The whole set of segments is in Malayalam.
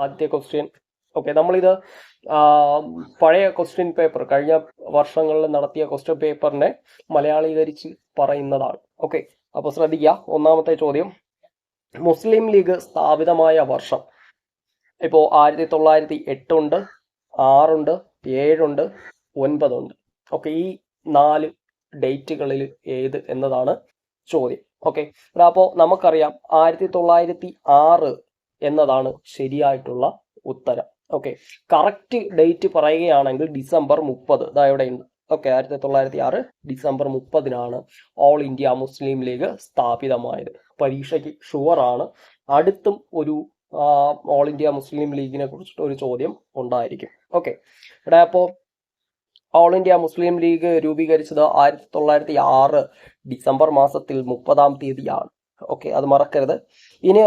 ആദ്യത്തെ ക്വസ്റ്റ്യൻ ഓക്കെ നമ്മളിത് പഴയ ക്വസ്റ്റ്യൻ പേപ്പർ കഴിഞ്ഞ വർഷങ്ങളിൽ നടത്തിയ ക്വസ്റ്റ്യൻ പേപ്പറിനെ മലയാളീകരിച്ച് പറയുന്നതാണ്. ഓക്കെ അപ്പോൾ ശ്രദ്ധിക്കുക ഒന്നാമത്തെ ചോദ്യം. മുസ്ലിം ലീഗ് സ്ഥാപിതമായ വർഷം. ഇപ്പോൾ ആയിരത്തി തൊള്ളായിരത്തി എട്ടുണ്ട് ആറുണ്ട് ഏഴുണ്ട് ഒൻപതുണ്ട് ഓക്കെ ഈ നാല് ഡേറ്റുകളിൽ ഏത് എന്നതാണ് ചോദ്യം. ഓക്കെ അപ്പോൾ നമുക്കറിയാം ആയിരത്തി തൊള്ളായിരത്തി ആറ് എന്നതാണ് ശരിയായിട്ടുള്ള ഉത്തരം. ഓക്കെ കറക്റ്റ് ഡേറ്റ് പറയുകയാണെങ്കിൽ ഡിസംബർ മുപ്പത്. ഇതാ എവിടെയുണ്ട് ഓക്കെ ആയിരത്തി തൊള്ളായിരത്തി ആറ് ഡിസംബർ മുപ്പതിനാണ് ഓൾ ഇന്ത്യ മുസ്ലിം ലീഗ് സ്ഥാപിതമായത്. പരീക്ഷയ്ക്ക് ഷുവറാണ് അടുത്തും ഒരു ഓൾ ഇന്ത്യ മുസ്ലിം ലീഗിനെ കുറിച്ചിട്ട് ഒരു ചോദ്യം ഉണ്ടായിരിക്കും. ഓക്കെ ഇവിടെ അപ്പോൾ ഓൾ ഇന്ത്യ മുസ്ലിം ലീഗ് രൂപീകരിച്ചത് ആയിരത്തി തൊള്ളായിരത്തി ആറ് ഡിസംബർ മാസത്തിൽ മുപ്പതാം തീയതിയാണ്. ഓക്കെ അത് മറക്കരുത്. ഇനി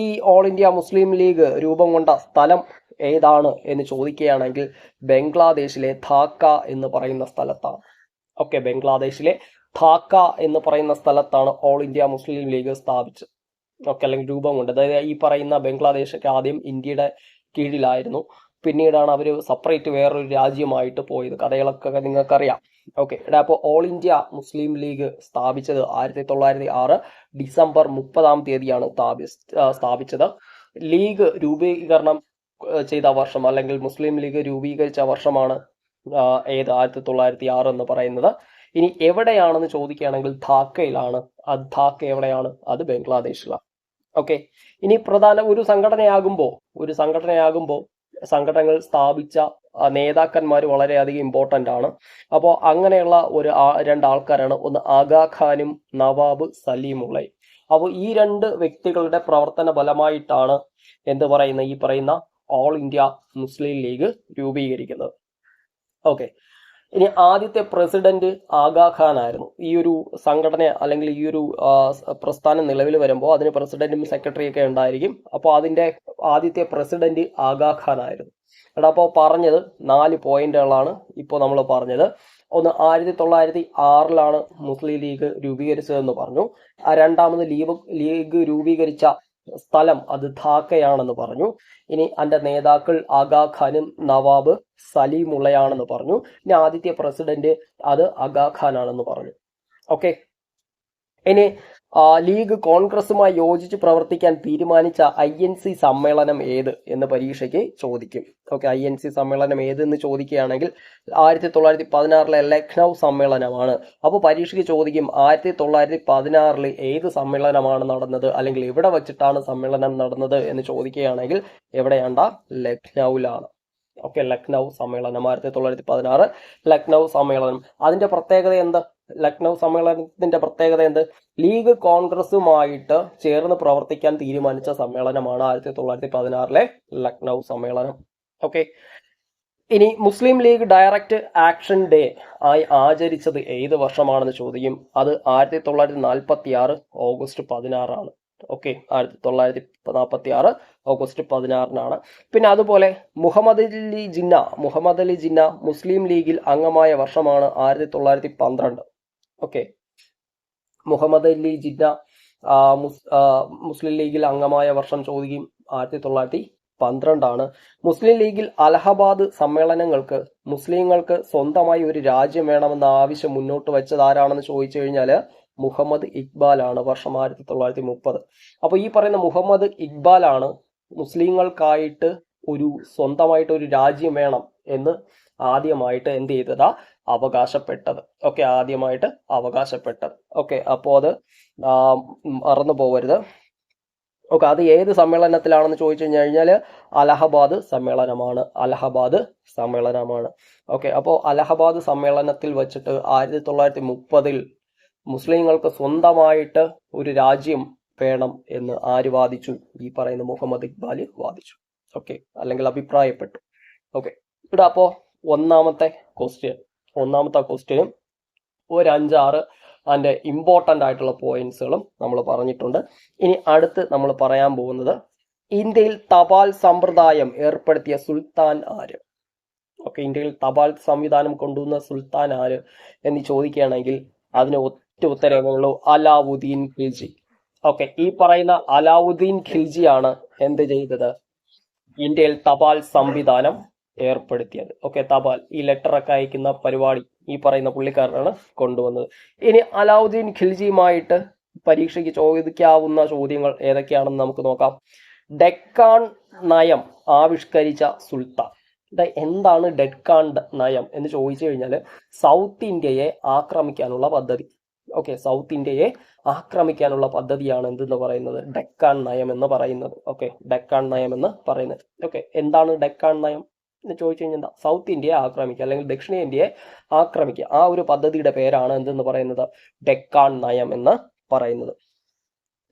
ഈ ഓൾ ഇന്ത്യ മുസ്ലിം ലീഗ് രൂപം കൊണ്ട സ്ഥലം ഏതാണ് എന്ന് ചോദിക്കുകയാണെങ്കിൽ ബംഗ്ലാദേശിലെ ധാക്ക എന്ന് പറയുന്ന സ്ഥലത്താണ്. ഓക്കെ ബംഗ്ലാദേശിലെ ധാക്ക എന്ന് പറയുന്ന സ്ഥലത്താണ് ഓൾ ഇന്ത്യ മുസ്ലിം ലീഗ് സ്ഥാപിച്ചത്. ഓക്കെ അല്ലെങ്കിൽ രൂപം കൊണ്ട് അതായത് ഈ പറയുന്ന ബംഗ്ലാദേശൊക്കെ ആദ്യം ഇന്ത്യയുടെ കീഴിലായിരുന്നു. പിന്നീടാണ് അവർ സെപ്പറേറ്റ് വേറൊരു രാജ്യമായിട്ട് പോയത്. കഥകളൊക്കെ നിങ്ങൾക്കറിയാം. ഓക്കെ ഇവിടെ അപ്പോൾ ഓൾ ഇന്ത്യ മുസ്ലിം ലീഗ് സ്ഥാപിച്ചത് ആയിരത്തി തൊള്ളായിരത്തി ആറ് ഡിസംബർ മുപ്പതാം തീയതിയാണ് സ്ഥാപി സ്ഥാപിച്ചത്. ലീഗ് രൂപീകരണം ചെയ്ത വർഷം അല്ലെങ്കിൽ മുസ്ലിം ലീഗ് രൂപീകരിച്ച വർഷമാണ് ഏത് ആയിരത്തി തൊള്ളായിരത്തി ആറ് എന്ന് പറയുന്നത്. ഇനി എവിടെയാണെന്ന് ചോദിക്കുകയാണെങ്കിൽ ധാക്കയിലാണ്. അത് ധാക്ക എവിടെയാണ്? അത് ബംഗ്ലാദേശിലാണ്. ഓക്കെ ഇനി പ്രധാന ഒരു സംഘടനയാകുമ്പോൾ ഒരു സംഘടനയാകുമ്പോൾ സംഘടനകൾ സ്ഥാപിച്ച നേതാക്കന്മാർ വളരെയധികം ഇമ്പോർട്ടന്റ് ആണ്. അപ്പോൾ അങ്ങനെയുള്ള ഒരു ആ- രണ്ട് ആൾക്കാരാണ് ഒന്ന് ആഗാഖാനും നവാബ് സലീമുള്ളയും. അപ്പോൾ ഈ രണ്ട് വ്യക്തികളുടെ പ്രവർത്തന ഫലമായിട്ടാണ് എന്ത് പറയുന്ന ഈ പറയുന്ന ഓൾ ഇന്ത്യ മുസ്ലിം ലീഗ് രൂപീകരിക്കുന്നത്. ഓക്കെ ഇനി ആദ്യത്തെ പ്രസിഡന്റ് ആഗാ ഖാൻ ആയിരുന്നു ഈ ഒരു സംഘടന അല്ലെങ്കിൽ ഈ ഒരു പ്രസ്ഥാനം നിലവിൽ വരുമ്പോൾ അതിന് പ്രസിഡന്റും സെക്രട്ടറിയും ഒക്കെ ഉണ്ടായിരിക്കും. അപ്പോൾ അതിന്റെ ആദ്യത്തെ പ്രസിഡന്റ് ആഗാ ഖാൻ ആയിരുന്നു എടാ അപ്പോൾ പറഞ്ഞത് നാല് പോയിന്റുകളാണ് ഇപ്പോൾ നമ്മൾ പറഞ്ഞത്. ഒന്ന് ആയിരത്തി തൊള്ളായിരത്തി ആറിലാണ് മുസ്ലിം ലീഗ് രൂപീകരിച്ചതെന്ന് പറഞ്ഞു. രണ്ടാമത് ലീഗ് ലീഗ് രൂപീകരിച്ച സ്ഥലം അത് ധാക്കയാണെന്ന് പറഞ്ഞു. ഇനി എന്റെ നേതാക്കൾ ആഗാഖാനും നവാബ് സലീമുള്ളയാണെന്ന് പറഞ്ഞു. ഇനി ആദ്യത്തെ പ്രസിഡന്റ് അത് അഗാ ഖാൻ ആണെന്ന് പറഞ്ഞു. ഓക്കെ ഇനി ലീഗ് കോൺഗ്രസുമായി യോജിച്ച് പ്രവർത്തിക്കാൻ തീരുമാനിച്ച ഐ എൻ സി സമ്മേളനം ഏത് എന്ന് പരീക്ഷയ്ക്ക് ചോദിക്കും. ഓക്കെ ഐ എൻ സി സമ്മേളനം ഏത് എന്ന് ചോദിക്കുകയാണെങ്കിൽ ആയിരത്തി തൊള്ളായിരത്തി പതിനാറിലെ ലക്നൗ സമ്മേളനമാണ്. അപ്പോൾ പരീക്ഷയ്ക്ക് ചോദിക്കും ആയിരത്തി തൊള്ളായിരത്തി പതിനാറിൽ ഏത് സമ്മേളനമാണ് നടന്നത്? അല്ലെങ്കിൽ എവിടെ വെച്ചിട്ടാണ് സമ്മേളനം നടന്നത് എന്ന് ചോദിക്കുകയാണെങ്കിൽ എവിടെയാണ്ട? ലക്നൌവിലാണ്. ഓക്കെ ലക്നൗ സമ്മേളനം ആയിരത്തി തൊള്ളായിരത്തി പതിനാറ് ലക്നൗ സമ്മേളനം. അതിന്റെ പ്രത്യേകത എന്താ? ലക്നൗ സമ്മേളനത്തിന്റെ പ്രത്യേകത എന്ത്? ലീഗ് കോൺഗ്രസുമായിട്ട് ചേർന്ന് പ്രവർത്തിക്കാൻ തീരുമാനിച്ച സമ്മേളനമാണ് ആയിരത്തി തൊള്ളായിരത്തി പതിനാറിലെ ലക്നൗ സമ്മേളനം. ഓക്കെ. ഇനി Muslim League direct action day ആയി ആചരിച്ചത് ഏത് വർഷമാണെന്ന് ചോദിക്കും? അത് ആയിരത്തി തൊള്ളായിരത്തി നാൽപ്പത്തി ആറ് ഓഗസ്റ്റ് പതിനാറാണ്. ഓക്കെ ആയിരത്തി തൊള്ളായിരത്തി നാൽപ്പത്തി ആറ് ഓഗസ്റ്റ് പതിനാറിനാണ്. പിന്നെ അതുപോലെ മുഹമ്മദ് അലി ജിന്ന മുഹമ്മദ് അലി ജിന്ന മുസ്ലിം ലീഗിൽ അംഗമായ വർഷമാണ് ആയിരത്തി തൊള്ളായിരത്തി പന്ത്രണ്ട് ഓക്കെ മുഹമ്മദ് അലി ജിന്ന മുസ്ലിം ലീഗിൽ അംഗമായ വർഷം ചോദിക്കും ആയിരത്തി തൊള്ളായിരത്തി പന്ത്രണ്ടാണ് മുസ്ലിം ലീഗിൽ അലഹബാദ് സമ്മേളനങ്ങൾക്ക് മുസ്ലിങ്ങൾക്ക് സ്വന്തമായി ഒരു രാജ്യം വേണമെന്ന ആവശ്യം മുന്നോട്ട് വെച്ചത് ആരാണെന്ന് ചോദിച്ചു കഴിഞ്ഞാൽ മുഹമ്മദ് ഇക്ബാലാണ് വർഷം ആയിരത്തി തൊള്ളായിരത്തി മുപ്പത് അപ്പോൾ ഈ പറയുന്ന മുഹമ്മദ് ഇക്ബാലാണ് മുസ്ലിങ്ങൾക്കായിട്ട് ഒരു സ്വന്തമായിട്ട് ഒരു രാജ്യം വേണം എന്ന് ആദ്യമായിട്ട് എന്ത് ചെയ്തതാ? അവകാശപ്പെട്ടത്. ഓക്കെ ആദ്യമായിട്ട് അവകാശപ്പെട്ടത്. ഓക്കെ അപ്പോൾ അത് മറന്നു പോകരുത് ഓക്കെ അത് ഏത് സമ്മേളനത്തിലാണെന്ന് ചോദിച്ചു കഴിഞ്ഞു കഴിഞ്ഞാൽ അലഹബാദ് സമ്മേളനമാണ്. അലഹബാദ് സമ്മേളനമാണ്. ഓക്കെ അപ്പോൾ അലഹബാദ് സമ്മേളനത്തിൽ വെച്ചിട്ട് ആയിരത്തി തൊള്ളായിരത്തി മുപ്പതിൽ മുസ്ലിങ്ങൾക്ക് സ്വന്തമായിട്ട് ഒരു രാജ്യം വേണം എന്ന് ആര് വാദിച്ചു? ഈ പറയുന്ന മുഹമ്മദ് ഇക്ബാൽ വാദിച്ചു. ഓക്കെ അല്ലെങ്കിൽ അഭിപ്രായപ്പെട്ടു. ഓക്കെ ഇവിടെ അപ്പോൾ ഒന്നാമത്തെ ക്വസ്റ്റ്യൻ ഒന്നാമത്തെ ക്വസ്റ്റ്യനും ഒരു അഞ്ചാറ് അതിന്റെ ഇമ്പോർട്ടന്റ് ആയിട്ടുള്ള പോയിന്റ്സുകളും നമ്മൾ പറഞ്ഞിട്ടുണ്ട്. ഇനി അടുത്ത് നമ്മൾ പറയാൻ പോകുന്നത് ഇന്ത്യയിൽ തപാൽ സമ്പ്രദായം ഏർപ്പെടുത്തിയ സുൽത്താൻ ആര്? ഓക്കെ ഇന്ത്യയിൽ തപാൽ സംവിധാനം കൊണ്ടുവന്ന സുൽത്താൻ ആര് എന്ന് ചോദിക്കുകയാണെങ്കിൽ അതിന് ഒറ്റ ഉത്തരവേ ഉള്ളൂ അലാവുദ്ദീൻ ഖിൽജി. ഓക്കെ ഈ പറയുന്ന അലാവുദ്ദീൻ ഖിൽജിയാണ് എന്ത് ചെയ്തത്? ഇന്ത്യയിൽ തപാൽ സംവിധാനം ഏർപ്പെടുത്തിയത്. ഓക്കെ തപാൽ ഈ ലെറ്ററൊക്കെ അയക്കുന്ന പരിപാടി ഈ പറയുന്ന പുള്ളിക്കാരനാണ് കൊണ്ടുവന്നത്. ഇനി അലാവുദ്ദീൻ ഖിൽജിയുമായിട്ട് പരീക്ഷയ്ക്ക് ചോദിക്കാവുന്ന ചോദ്യങ്ങൾ ഏതൊക്കെയാണെന്ന് നമുക്ക് നോക്കാം. ഡെക്കാൻ നയം ആവിഷ്കരിച്ച സുൽത്താൻ. എന്താണ് ഡെക്കാൻ നയം എന്ന് ചോദിച്ചു കഴിഞ്ഞാൽ സൗത്ത് ഇന്ത്യയെ ആക്രമിക്കാനുള്ള പദ്ധതി. ഓക്കെ സൗത്ത് ഇന്ത്യയെ ആക്രമിക്കാനുള്ള പദ്ധതിയാണ് എന്തെന്ന് പറയുന്നത്? ഡെക്കാൻ നയം എന്ന് പറയുന്നത്. ഓക്കെ ഡെക്കാൻ നയം എന്ന് പറയുന്നത്. ഓക്കെ എന്താണ് ഡെക്കാൻ നയം? എന്ന് ചോദിച്ചു കഴിഞ്ഞാൽ എന്താ? സൗത്ത് ഇന്ത്യയെ ആക്രമിക്കുക അല്ലെങ്കിൽ ദക്ഷിണേന്ത്യയെ ആക്രമിക്കുക. ആ ഒരു പദ്ധതിയുടെ പേരാണ് എന്തെന്ന് പറയുന്നത്? ഡെക്കാൻ നയം എന്ന് പറയുന്നത്.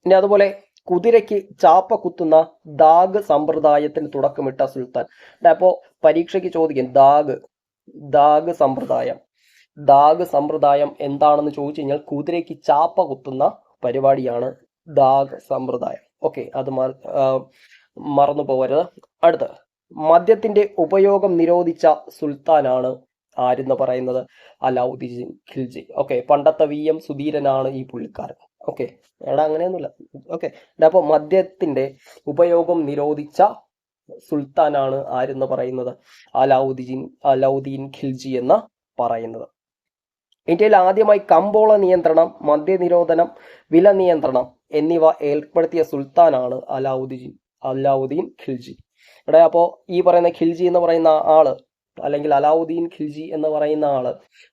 ഇനി അതുപോലെ കുതിരയ്ക്ക് ചാപ്പ കുത്തുന്ന ദാഗ് സമ്പ്രദായത്തിന് തുടക്കമിട്ട സുൽത്താൻ. അപ്പോൾ പരീക്ഷയ്ക്ക് ചോദിക്കും ദാഗ് ദാഗ് സമ്പ്രദായം. ദാഗ് സമ്പ്രദായം എന്താണെന്ന് ചോദിച്ചു കഴിഞ്ഞാൽ കുതിരയ്ക്ക് ചാപ്പ കുത്തുന്ന പരിപാടിയാണ് ദാഗ് സമ്പ്രദായം. ഓക്കെ അത് മറന്നു പോകരുത്. അടുത്ത് മദ്യത്തിന്റെ ഉപയോഗം നിരോധിച്ച സുൽത്താനാണ് ആരെന്ന് പറയുന്നത്? അലാവുദ്ദീൻ ഖിൽജി. ഓക്കെ പണ്ടത്തെ വി എം സുധീരനാണ് ഈ പുള്ളിക്കാരൻ. ഓക്കെ എടാ അങ്ങനെയൊന്നുമില്ല. ഓക്കെ അപ്പോൾ മദ്യത്തിന്റെ ഉപയോഗം നിരോധിച്ച സുൽത്താനാണ് ആരെന്ന് പറയുന്നത്? അലാവുദ്ദീൻ അലാവുദ്ദീൻ ഖിൽജി എന്ന് പറയുന്നത്. ഇന്ത്യയിൽ ആദ്യമായി കമ്പോള നിയന്ത്രണം മദ്യനിരോധനം വില നിയന്ത്രണം എന്നിവ ഏർപ്പെടുത്തിയ സുൽത്താനാണ് അലാവുദ്ദീൻ അലാവുദ്ദീൻ ഖിൽജി. ഇവിടെ അപ്പോൾ ഈ പറയുന്ന ഖിൽജി എന്ന് പറയുന്ന ആൾ അല്ലെങ്കിൽ അലാവുദ്ദീൻ ഖിൽജി എന്ന് പറയുന്ന ആൾ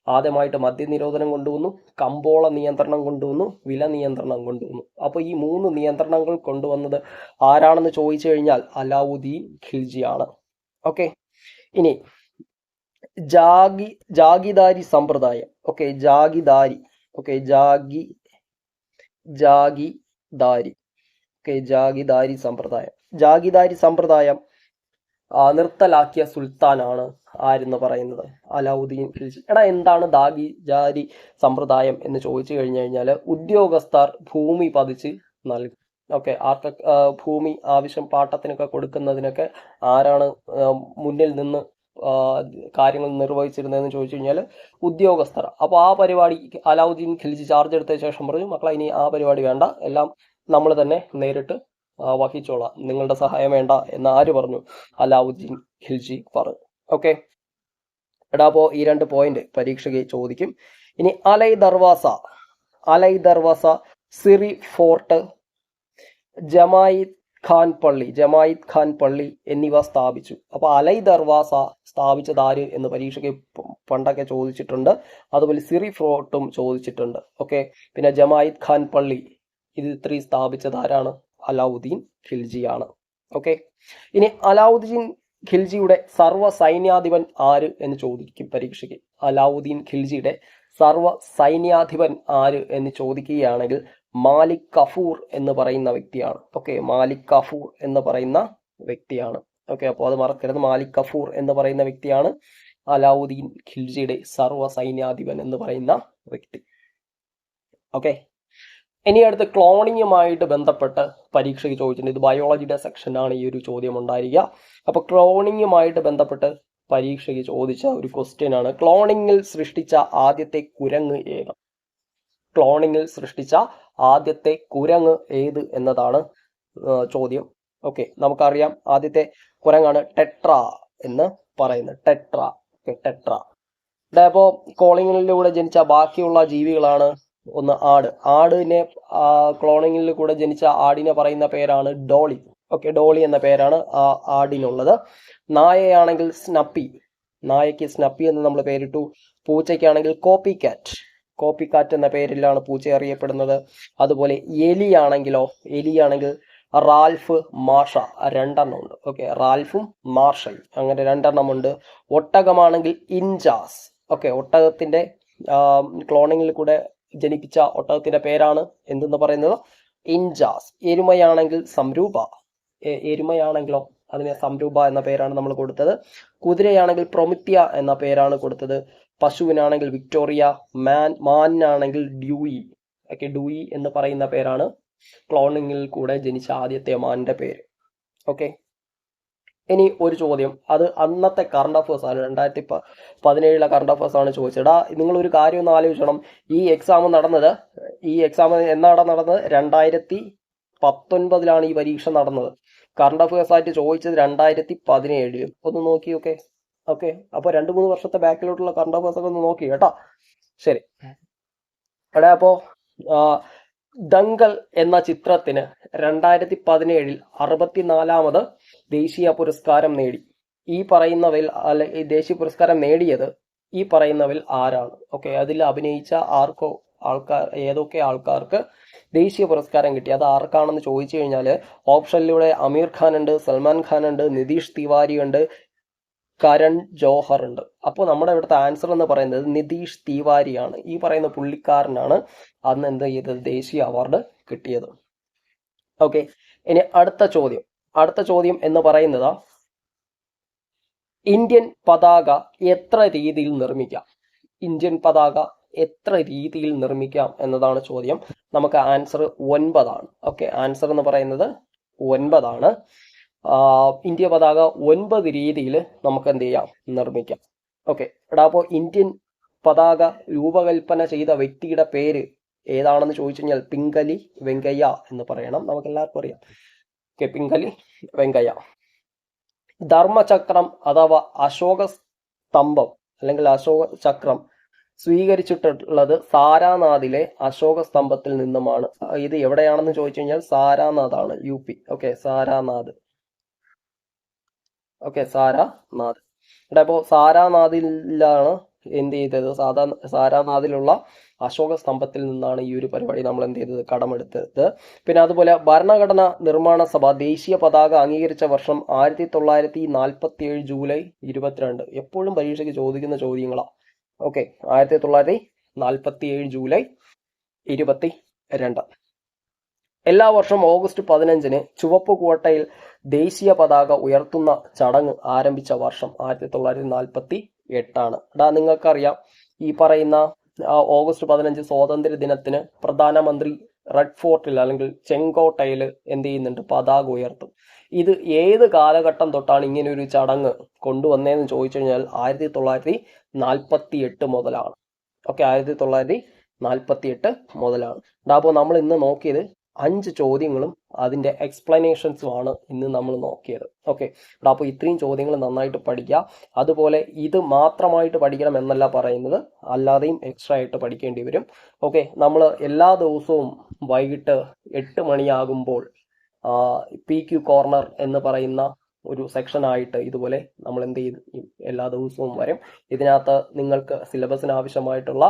ആദ്യമായിട്ട് മദ്യനിരോധനം കൊണ്ടുവന്നു കമ്പോള നിയന്ത്രണം കൊണ്ടുവന്നു വില നിയന്ത്രണം കൊണ്ടുവന്നു. അപ്പോൾ ഈ മൂന്ന് നിയന്ത്രണങ്ങൾ കൊണ്ടുവന്നത് ആരാണെന്ന് ചോദിച്ചു കഴിഞ്ഞാൽ അലാവുദ്ദീൻ ഖിൽജിയാണ്. ഓക്കെ? ഇനി ജാഗി ജാഗിദാരി സമ്പ്രദായം. ഓക്കെ ജാഗിദാരി. ഓക്കെ ജാഗി ജാഗിദാരി ഓക്കെ ജാഗിദാരി സമ്പ്രദായം. ജാഗിദാരി സമ്പ്രദായം നിർത്തലാക്കിയ സുൽത്താനാണ് ആരെന്ന് പറയുന്നത്? അലാവുദ്ദീൻ ഖിൽജി. എടാ എന്താണ് ദാഗി ജാരി സമ്പ്രദായം എന്ന് ചോദിച്ചു കഴിഞ്ഞു കഴിഞ്ഞാൽ ഉദ്യോഗസ്ഥർ ഭൂമി പതിച്ച് നൽകും. ഓക്കെ ആർക്ക ഭൂമി ആവശ്യം പാട്ടത്തിനൊക്കെ കൊടുക്കുന്നതിനൊക്കെ ആരാണ് മുന്നിൽ നിന്ന് കാര്യങ്ങൾ നിർവഹിച്ചിരുന്നതെന്ന് ചോദിച്ചു കഴിഞ്ഞാൽ ഉദ്യോഗസ്ഥർ. അപ്പോൾ ആ പരിപാടി അലാവുദ്ദീൻ ഖിൽജി ചാർജ് എടുത്ത ശേഷം പറഞ്ഞു മക്കളെ ഇനി ആ പരിപാടി വേണ്ട. എല്ലാം നമ്മൾ തന്നെ നേരിട്ട് വഹിച്ചോളാം. നിങ്ങളുടെ സഹായം വേണ്ട എന്ന് ആര് പറഞ്ഞു? അലാവുദ്ദീൻ ഖിൽജി പറഞ്ഞു. ഓക്കെ? എടാ അപ്പോൾ ഈ രണ്ട് പോയിന്റ് പരീക്ഷയ്ക്ക് ചോദിക്കും. ഇനി അലൈ ദർവാസ അലൈ ദർവാസ സിറി ഫോർട്ട് ജമായിദ് ഖാൻ പള്ളി ജമായിദ് ഖാൻ പള്ളി എന്നിവ സ്ഥാപിച്ചു. അപ്പോൾ അലൈ ദർവാസ സ്ഥാപിച്ചത് ആര് എന്ന് പരീക്ഷയ്ക്ക് പണ്ടൊക്കെ ചോദിച്ചിട്ടുണ്ട്. അതുപോലെ സിറി ഫ്രോട്ടും ചോദിച്ചിട്ടുണ്ട്. ഓക്കെ? പിന്നെ ജമായിദ് ഖാൻ പള്ളി ഇത് ഇത്രയും സ്ഥാപിച്ചത് ആരാണ്? അലാവുദ്ദീൻ ഖിൽജിയാണ്. ഓക്കെ? ഇനി അലാവുദ്ദീൻ ഖിൽജിയുടെ സർവ സൈന്യാധിപൻ ആര് എന്ന് ചോദിക്കും പരീക്ഷയ്ക്ക്? അലാവുദ്ദീൻ ഖിൽജിയുടെ സർവ സൈന്യാധിപൻ ആര് എന്ന് ചോദിക്കുകയാണെങ്കിൽ മാലിക് കഫൂർ എന്ന് പറയുന്ന വ്യക്തിയാണ്. ഓക്കെ മാലിക് കഫൂർ എന്ന് പറയുന്ന വ്യക്തിയാണ്. ഓക്കെ അപ്പോൾ അത് മറക്കരുത്. മാലിക് കഫൂർ എന്ന് പറയുന്ന വ്യക്തിയാണ് അലാവുദ്ദീൻ ഖിൽജിയുടെ സർവ സൈന്യാധിപൻ എന്ന് പറയുന്ന വ്യക്തി. ഓക്കെ ഇനി അടുത്ത് ക്ലോണിങ്ങുമായിട്ട് ബന്ധപ്പെട്ട് പരീക്ഷയ്ക്ക് ചോദിച്ചിട്ടുണ്ട്. ഇത് ബയോളജിയുടെ സെക്ഷനാണ് ഈ ഒരു ചോദ്യം ഉണ്ടായിരിക്കുക. അപ്പോൾ ക്ലോണിങ്ങുമായിട്ട് ബന്ധപ്പെട്ട് പരീക്ഷയ്ക്ക് ചോദിച്ച ഒരു ക്വസ്റ്റ്യൻ ആണ്. ക്ലോണിങ്ങിൽ സൃഷ്ടിച്ച ആദ്യത്തെ കുരങ്ങ് ഏതാണ്? ക്ലോണിങ്ങിൽ സൃഷ്ടിച്ച ആദ്യത്തെ കുരങ്ങ് ഏത് എന്നതാണ് ചോദ്യം. ഓക്കെ നമുക്കറിയാം ആദ്യത്തെ കുരങ്ങാണ് ടെട്ര എന്ന് പറയുന്നത്. Tetra okay Tetra. അപ്പോൾ കോളിങ്ങിലൂടെ ജനിച്ച ബാക്കിയുള്ള ജീവികളാണ് ഒന്ന് ആട്. ആടിനെ ക്ലോണിങ്ങിൽ കൂടെ ജനിച്ച ആടിനെ പറയുന്ന പേരാണ് ഡോളി. ഓക്കെ ഡോളി എന്ന പേരാണ് ആ ആടിനുള്ളത്. നായയാണെങ്കിൽ സ്നപ്പി. നായയ്ക്ക് സ്നപ്പി എന്ന് നമ്മൾ പേരിട്ടു. പൂച്ചയ്ക്കാണെങ്കിൽ കോപ്പി കാറ്റ് കോപ്പി കാറ്റ് എന്ന പേരിലാണ് പൂച്ച അറിയപ്പെടുന്നത് അതുപോലെ എലിയാണെങ്കിലോ എലിയാണെങ്കിൽ റാൽഫ് മാഷ രണ്ടെണ്ണം ഉണ്ട്. ഓക്കെ റാൽഫും മാർഷയും. അങ്ങനെ രണ്ടെണ്ണം ഉണ്ട്. ഒട്ടകമാണെങ്കിൽ ഇൻജാസ്. ഓക്കെ ഒട്ടകത്തിന്റെ ക്ലോണിങ്ങിൽ കൂടെ ജനിപ്പിച്ച ഒട്ടകത്തിന്റെ പേരാണ് എന്തെന്ന് പറയുന്നത്? ഇൻജാസ്. എരുമയാണെങ്കിൽ സംരൂപ. എരുമയാണെങ്കിലോ അതിനെ സംരൂപ എന്ന പേരാണ് നമ്മൾ കൊടുത്തത്. കുതിരയാണെങ്കിൽ പ്രൊമിത്യ എന്ന പേരാണ് കൊടുത്തത്. പശുവിനാണെങ്കിൽ വിക്ടോറിയ മാൻ മാനിനാണെങ്കിൽ ഡ്യൂയി ഓക്കെ ഡ്യൂയി എന്ന് പറയുന്ന പേരാണ്. ക്ലോണിങ്ങിൽ കൂടെ ജനിച്ച ആദ്യത്തെ മാനിന്റെ പേര്. ഓക്കെ. ഇനി ഒരു ചോദ്യം. അത് അന്നത്തെ കറണ്ട് അഫേഴ്സ് ആണ്. രണ്ടായിരത്തി പതിനേഴിലെ കറണ്ട് അഫേഴ്സ് ആണ് ചോദിച്ചത്. എടാ നിങ്ങൾ ഒരു കാര്യം ഒന്ന് ആലോചിക്കണം ഈ എക്സാം നടന്നത് ഈ എക്സാം എന്നാണ് നടന്നത്? രണ്ടായിരത്തി പത്തൊൻപതിലാണ് ഈ പരീക്ഷ നടന്നത്. കറണ്ട് അഫേഴ്സ് ആയിട്ട് ചോദിച്ചത് രണ്ടായിരത്തി പതിനേഴിലും. ഒന്ന് നോക്കി ഓക്കെ. അപ്പൊ രണ്ട് മൂന്ന് വർഷത്തെ ബാക്കിലോട്ടുള്ള കറണ്ട് അഫേഴ്സ് ഒക്കെ ഒന്ന് നോക്കി കേട്ടോ. ശരി. അവിടെ അപ്പോ ദങ്കൽ എന്ന ചിത്രത്തിന് രണ്ടായിരത്തി പതിനേഴിൽ അറുപത്തിനാലാമത് ദേശീയ പുരസ്കാരം നേടി. ഈ പറയുന്നവയിൽ അല്ലെ ഈ ദേശീയ പുരസ്കാരം നേടിയത് ഈ പറയുന്നവയിൽ ആരാണ്? ഓക്കെ അതിൽ അഭിനയിച്ച ആർക്കോ ആൾക്കാർ ഏതൊക്കെ ആൾക്കാർക്ക് ദേശീയ പുരസ്കാരം കിട്ടി? അത് ആർക്കാണെന്ന് ചോദിച്ചു കഴിഞ്ഞാൽ ഓപ്ഷനിലൂടെ അമീർ ഖാൻ ഉണ്ട് സൽമാൻ ഖാൻ ഉണ്ട് നിതീഷ് തിവാരി ഉണ്ട് കരൺ ജോഹർ ഉണ്ട്. അപ്പോൾ നമ്മുടെ ഇവിടുത്തെ ആൻസർ എന്ന് പറയുന്നത് നിതീഷ് തിവാരിയാണ്. ഈ പറയുന്ന പുള്ളിക്കാരനാണ് അന്ന് എന്ത് ചെയ്തത്? ദേശീയ അവാർഡ് കിട്ടിയത്. ഓക്കെ ഇനി അടുത്ത ചോദ്യം. അടുത്ത ചോദ്യം എന്ന് പറയുന്നത് ഇന്ത്യൻ പതാക എത്ര രീതിയിൽ നിർമ്മിക്കാം? ഇന്ത്യൻ പതാക എത്ര രീതിയിൽ നിർമ്മിക്കാം എന്നതാണ് ചോദ്യം. നമുക്ക് ആൻസർ ഒൻപതാണ്. ഓക്കെ ആൻസർ എന്ന് പറയുന്നത് ഒൻപതാണ്. ഇന്ത്യ പതാക ഒൻപത് രീതിയിൽ നമുക്ക് എന്ത് ചെയ്യാം? നിർമ്മിക്കാം. ഓക്കെ. എടാ അപ്പോൾ ഇന്ത്യൻ പതാക രൂപകൽപ്പന ചെയ്ത വ്യക്തിയുടെ പേര് ഏതാണെന്ന് ചോദിച്ചു കഴിഞ്ഞാൽ പിങ്കലി വെങ്കയ്യ എന്ന് പറയണം. നമുക്ക് എല്ലാവർക്കും അറിയാം. ഓക്കെ പിങ്കലി വെങ്കയ്യ. ധർമ്മചക്രം അഥവാ അശോക സ്തംഭം അല്ലെങ്കിൽ അശോക ചക്രം സ്വീകരിച്ചിട്ടുള്ളത് സാരാനാഥിലെ അശോക സ്തംഭത്തിൽ നിന്നുമാണ്. ഇത് എവിടെയാണെന്ന് ചോദിച്ചു കഴിഞ്ഞാൽ സാരാനാഥാണ് U P. Okay Sarnath. Okay Sarnath ഇവിടെ അപ്പോൾ സാരാനാഥിലാണ് എന്ത് ചെയ്തത്? സാധാ സാരാനാഥിലുള്ള അശോക സ്തംഭത്തിൽ നിന്നാണ് ഈ ഒരു പരിപാടി നമ്മൾ എന്ത് ചെയ്തത്? കടമെടുത്തത്. പിന്നെ അതുപോലെ ഭരണഘടന നിർമ്മാണ സഭ ദേശീയ പതാക അംഗീകരിച്ച വർഷം ആയിരത്തി തൊള്ളായിരത്തി നാൽപ്പത്തി ഏഴ് ജൂലൈ ഇരുപത്തിരണ്ട്. എപ്പോഴും പരീക്ഷയ്ക്ക് ചോദിക്കുന്ന ചോദ്യങ്ങളാ. ഓക്കെ ആയിരത്തി തൊള്ളായിരത്തി നാൽപ്പത്തി ഏഴ് ജൂലൈ ഇരുപത്തി രണ്ട് എല്ലാ വർഷവും ഓഗസ്റ്റ് പതിനഞ്ചിന് ചുവപ്പ് കോട്ടയിൽ ദേശീയ പതാക ഉയർത്തുന്ന ചടങ്ങ് ആരംഭിച്ച വർഷം ആയിരത്തി തൊള്ളായിരത്തി നാൽപ്പത്തി എട്ടാണ്. എടാ നിങ്ങൾക്കറിയാം ഈ പറയുന്ന ഓഗസ്റ്റ് പതിനഞ്ച് സ്വാതന്ത്ര്യ ദിനത്തിന് പ്രധാനമന്ത്രി റെഡ് ഫോർട്ടിൽ അല്ലെങ്കിൽ ചെങ്കോട്ടയിൽ എന്ത് ചെയ്യുന്നുണ്ട്? പതാക ഉയർത്തും. ഇത് ഏത് കാലഘട്ടം തൊട്ടാണ് ഇങ്ങനെ ഒരു ചടങ്ങ് കൊണ്ടുവന്നതെന്ന് ചോദിച്ചു കഴിഞ്ഞാൽ ആയിരത്തി തൊള്ളായിരത്തി നാൽപ്പത്തി എട്ട് മുതലാണ്. ഓക്കെ ആയിരത്തി തൊള്ളായിരത്തി നാൽപ്പത്തി എട്ട് മുതലാണ്. അപ്പോൾ നമ്മൾ ഇന്ന് നോക്കിയത് അഞ്ച് ചോദ്യങ്ങളും അതിന്റെ എക്സ്പ്ലനേഷൻസും ആണ് ഇന്ന് നമ്മൾ നോക്കിയത്. ഓക്കെ ഇവിടെ അപ്പോൾ ഇത്രയും ചോദ്യങ്ങൾ നന്നായിട്ട് പഠിക്കുക അതുപോലെ ഇത് മാത്രമായിട്ട് പഠിക്കണം എന്നല്ല പറയുന്നത്. അല്ലാതെയും എക്സ്ട്രാ ആയിട്ട് പഠിക്കേണ്ടി വരും. ഓക്കെ നമ്മൾ എല്ലാ ദിവസവും വൈകിട്ട് എട്ട് മണിയാകുമ്പോൾ പി ക്യു കോർണർ എന്ന് പറയുന്ന ഒരു സെക്ഷനായിട്ട് ഇതുപോലെ നമ്മൾ എന്ത് ചെയ്യും എല്ലാ ദിവസവും വരും. ഇതിനകത്ത് നിങ്ങൾക്ക് സിലബസിന് ആവശ്യമായിട്ടുള്ള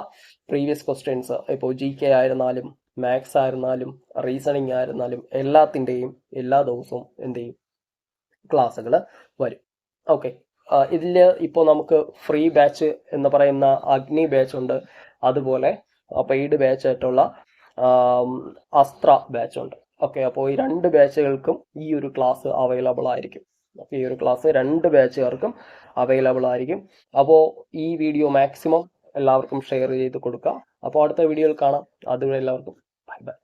പ്രീവിയസ് ക്വസ്റ്റ്യൻസ് ഇപ്പോൾ ജി കെ ആയിരുന്നാലും മാത്സ് ആയിരുന്നാലും റീസണിങ് ആയിരുന്നാലും എല്ലാത്തിന്റെയും എല്ലാ ദിവസവും എന്ത് ചെയ്യും? ക്ലാസ്സുകൾ വരും. ഓക്കെ ഇതിൽ ഇപ്പോൾ നമുക്ക് ഫ്രീ ബാച്ച് എന്ന് പറയുന്ന അഗ്നി ബാച്ച് ഉണ്ട്. അതുപോലെ പെയ്ഡ് ബാച്ച് ആയിട്ടുള്ള അസ്ത്ര ബാച്ച് ഉണ്ട്. ഓക്കെ അപ്പോൾ ഈ രണ്ട് ബാച്ചുകൾക്കും ഈ ഒരു ക്ലാസ് അവൈലബിൾ ആയിരിക്കും. അപ്പോൾ ഈ ഒരു ക്ലാസ് രണ്ട് ബാച്ചുകാർക്കും അവൈലബിൾ ആയിരിക്കും. അപ്പോൾ ഈ വീഡിയോ മാക്സിമം എല്ലാവർക്കും ഷെയർ ചെയ്ത് കൊടുക്കുക. അപ്പോൾ അടുത്ത വീഡിയോയിൽ കാണാം. അതുവരെ എല്ലാവർക്കും but